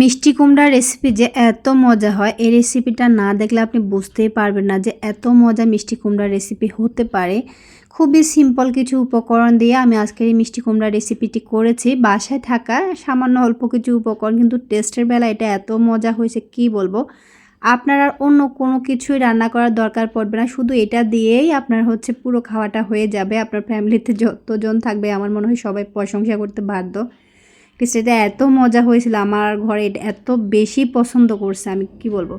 মিষ্টি কুমড়ার রেসিপি যে এত মজা হয়, এই রেসিপিটা না দেখলে আপনি বুঝতেই পারবেন না যে এত মজা মিষ্টি কুমড়ার রেসিপি হতে পারে। খুবই সিম্পল কিছু উপকরণ দিয়ে আমি আজকের এই মিষ্টি কুমড়ার রেসিপিটি করেছি। বাসায় থাকা সামান্য অল্প কিছু উপকরণ, কিন্তু টেস্টের বেলা এটা এত মজা হয়েছে, কি বলব? আপনার আর অন্য কোনো কিছুই রান্না করার দরকার পড়বে না। শুধু এটা দিয়েই আপনার হচ্ছে পুরো খাওয়াটা হয়ে যাবে। আপনার ফ্যামিলিতে যতজন থাকবে, আমার মনে হয় সবাই প্রশংসা করতে বাধ্য। রেসিপিটা এত মজা হয়েছিল আমার ঘরে, এটা এত বেশি পছন্দ করছে আমি, কি বলব?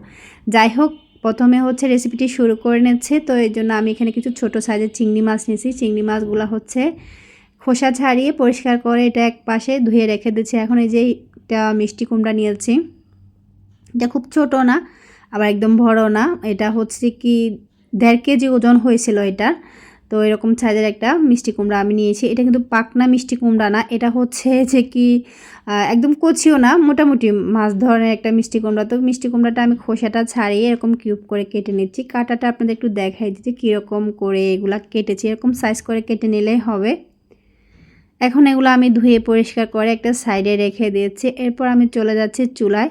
যাই হোক, প্রথমে হচ্ছে রেসিপিটি শুরু করে নিচ্ছে তো এই জন্য আমি এখানে কিছু ছোট সাইজের চিংড়ি মাছ নিয়েছি। চিংড়ি মাছগুলো হচ্ছে খোসা ছাড়িয়ে পরিষ্কার করে এটা এক পাশে ধুয়ে রেখে দিচ্ছি এখন এই যে এটা মিষ্টি কুমড়া নিয়েছি, এটা খুব ছোট না, আবার একদম বড় না। এটা হচ্ছে কি দেড় কেজি ওজন হয়েছিল এটা তো এরকম সাইজের একটা মিষ্টি কুমড়া আমি নিয়েছি। এটা কিন্তু পাকনা মিষ্টি কুমড়া না, এটা হচ্ছে যে কি একদম কচিও না, মোটামুটি মাছ ধরনের একটা মিষ্টি কুমড়া। তো মিষ্টি কুমড়াটা আমি খোসাটা ছাড়িয়ে এরকম কিউব করে কেটে নিচ্ছি। কাটাটা আপনাদের একটু দেখাই দিচ্ছি কীরকম করে এগুলা কেটেছি। এরকম সাইজ করে কেটে নিলেই হবে। এখন এগুলো আমি ধুয়ে পরিষ্কার করে একটা সাইডে রেখে দিয়েছি। এরপর আমি চলে যাচ্ছি চুলায়।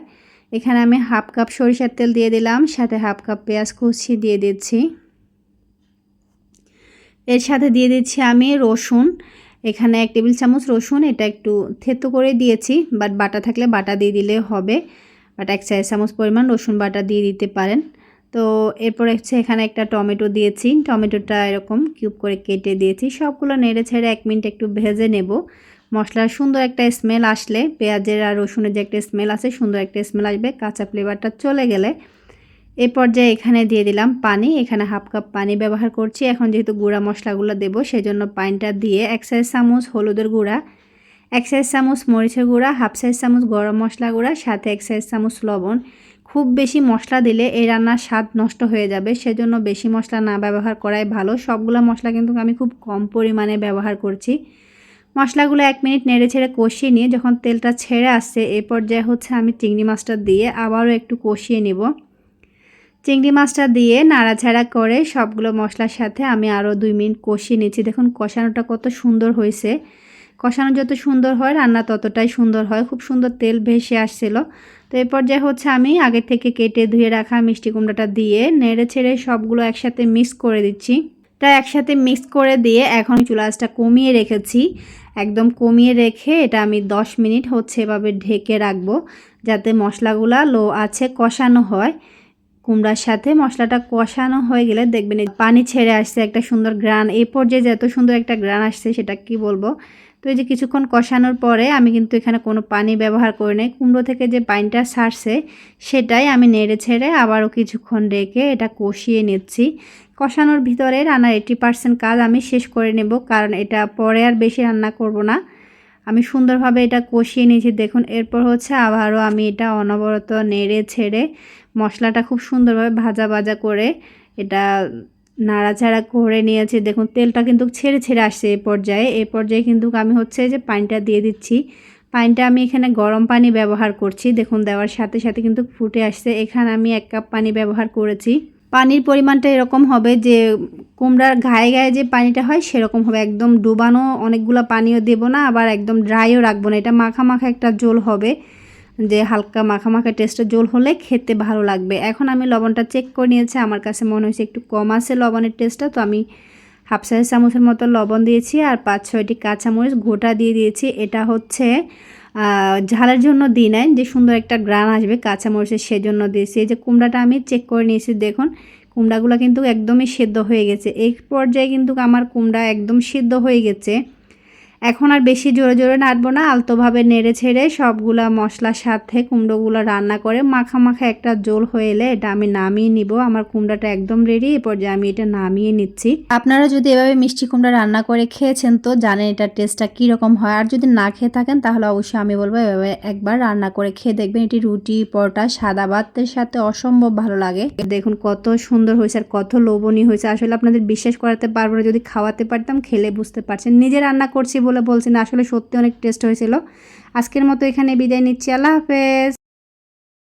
এখানে আমি হাফ কাপ সরিষার তেল দিয়ে দিলাম, সাথে হাফ কাপ পেঁয়াজ কুচি দিয়ে দিচ্ছি। এর সাথে দিয়ে দিচ্ছি আমি রসুন। এখানে এক টেবিল চামচ রসুন, এটা একটু থেতো করে দিয়েছি বাট বাটা থাকলে বাটা দিয়ে দিলে হবে। বাট এক চার চামচ পরিমাণ রসুন বাটা দিয়ে দিতে পারেন। তো এরপর হচ্ছে এখানে একটা টমেটো দিয়েছি। টমেটোটা এরকম কিউব করে কেটে দিয়েছি। সবগুলো নেড়ে ছেড়ে এক মিনিট একটু ভেজে নেব। মশলার সুন্দর একটা স্মেল আসলে, পেঁয়াজের আর রসুনের যে একটা স্মেল আছে, সুন্দর একটা স্মেল আসবে, কাঁচা ফ্লেভারটা চলে গেলে। এ পর্যায়ে এখানে দিয়ে দিলাম পানি, এখানে হাফ কাপ পানি ব্যবহার করছি। এখন যেহেতু গুঁড়া মশলাগুলো দেবো, সেজন্য পানিটা দিয়ে এক সাইজ চামচ হলুদের গুঁড়া, এক সাইজ চামচ মরিচের গুঁড়া, হাফ সাইজ চামচ গরম মশলা গুঁড়া, সাথে এক সাইজ চামচ লবণ। খুব বেশি মশলা দিলে এই রান্নার স্বাদ নষ্ট হয়ে যাবে, সেজন্য বেশি মশলা না ব্যবহার করাই ভালো। সবগুলো মশলা কিন্তু আমি খুব কম পরিমাণে ব্যবহার করছি। মশলাগুলো এক মিনিট নেড়ে ছেড়ে কষিয়ে নিয়ে যখন তেলটা ছেড়ে আসছে, এ পর্যায়ে হচ্ছে আমি চিংড়ি মাছটা দিয়ে আবারও একটু কষিয়ে নেব। চিংড়ি মাছটা দিয়ে নাড়াছাড়া করে সবগুলো মশলার সাথে আমি আরও দুই মিনিট কষিয়ে নিচ্ছি। দেখুন, কষানোটা কত সুন্দর হয়েছে। কষানো যত সুন্দর হয়, রান্না ততটাই সুন্দর হয়। খুব সুন্দর তেল ভেসে আসছিল। তো এই পর্যায়ে হচ্ছে আমি আগে থেকে কেটে ধুয়ে রাখা মিষ্টি কুমড়াটা দিয়ে নেড়ে ছেড়ে সবগুলো একসাথে মিক্স করে দিচ্ছি। তা একসাথে মিক্স করে দিয়ে এখন চুলাচটা কমিয়ে রেখেছি। একদম কমিয়ে রেখে এটা আমি 10 মিনিট হচ্ছে এভাবে ঢেকে রাখব যাতে মশলাগুলা লো আছে, কষানো হয়। কুমড়ার সাথে মশলাটা কষানো হয়ে গেলে দেখবেন পানি ছেড়ে আসছে একটা সুন্দর গ্রান এই পর্যায়ে যে এত সুন্দর একটা গ্রান আসছে সেটা কি বলব? তো এই যে কিছুক্ষণ কষানোর পরে আমি কিন্তু এখানে কোনো পানি ব্যবহার করি নাই। কুমড়ো থেকে যে পানিটা ছাড়ছে সেটাই আমি নেড়ে ছেড়ে আবারও কিছুক্ষণ রেখে এটা কষিয়ে নিচ্ছি। কষানোর ভিতরে রান্নার এইটি পার্সেন্ট কাজ আমি শেষ করে নেব, কারণ এটা পরে আর বেশি রান্না করব না। আমি সুন্দরভাবে এটা কষিয়ে নিয়েছি। দেখুন, এরপর হচ্ছে আবারও আমি এটা অনবরত নেড়ে ছেড়ে মশলাটা খুব সুন্দরভাবে ভাজা ভাজা করে এটা নাড়াচাড়া করে নিয়েছি। দেখুন, তেলটা কিন্তু ছেড়ে ছেড়ে আসছে এই পর্যায়ে। এ পর্যায়ে কিন্তু আমি হচ্ছে যে পানিটা দিয়ে দিচ্ছি। পানিটা আমি এখানে গরম পানি ব্যবহার করছি। দেখুন, দেওয়ার সাথে সাথে কিন্তু ফুটে আসছে। এখানে আমি এক কাপ পানি ব্যবহার করেছি। পানির পরিমাণটা এরকম হবে যে কুমড়ার গায়ে গায়ে যে পানিটা হয়, সেরকম হবে। একদম ডুবানো অনেকগুলো পানিও দেব না, আবার একদম ড্রাইও রাখব না। এটা মাখা মাখা একটা জোল হবে, যে হালকা মাখা মাখা টেস্টের জোল হলে খেতে ভালো লাগবে। এখন আমি লবণটা চেক করে নিয়েছি, আমার কাছে মনে হয়েছে একটু কম আছে লবণের টেস্টটা তো আমি হাফ সাইজ চামচের মতো লবণ দিয়েছি আর পাঁচ ছয়টি কাঁচামরিচ গোটা দিয়ে দিয়েছি। এটা হচ্ছে ঝালের জন্য দিই নাই, যে সুন্দর একটা গ্রান আসবে কাঁচামরিচের সেজন্য দিয়েছি। এই যে কুমড়াটা আমি চেক করে নিয়েছি, দেখুন কুমড়াগুলো কিন্তু একদমই সেদ্ধ হয়ে গেছে। এই পর্যায়ে কিন্তু আমার কুমড়া একদম সেদ্ধ হয়ে গেছে। এখন আর বেশি জোরে জোরে নাড়বো না আলতোভাবে নেড়ে ছেড়ে সবগুলা মশলার সাথে কুমড়োগুলো রান্না করে মাখা মাখা একটা জোল হয়ে এলে এটা আমি নামিয়ে নিব। আমার কুমড়াটা একদম রেডি এ পর্যায়ে আমি এটা নামিয়ে নিচ্ছি। আপনারা যদি এভাবে মিষ্টি কুমড়া রান্না করে খেয়েছেন তো জানেন এটার টেস্টটা কীরকম হয়। আর যদি না খেয়ে থাকেন তাহলে অবশ্যই আমি বলব এভাবে একবার রান্না করে খেয়ে দেখবেন এটি রুটি পরোটা সাদা ভাতের সাথে অসম্ভব ভালো লাগে। দেখুন কত সুন্দর হয়েছে আর কত লোভনীয় হয়েছে। আসলে আপনাদের বিশ্বাস করাতে পারব না যদি খাওয়াতে পারতাম খেলে বুঝতে পারছেন। নিজে রান্না করছি বলে বলছি না, আসলে সত্যি অনেক টেস্ট হয়েছিল। আজকের মতো এখানে বিদায় নিচ্ছি। আল্লাহ হাফেজ।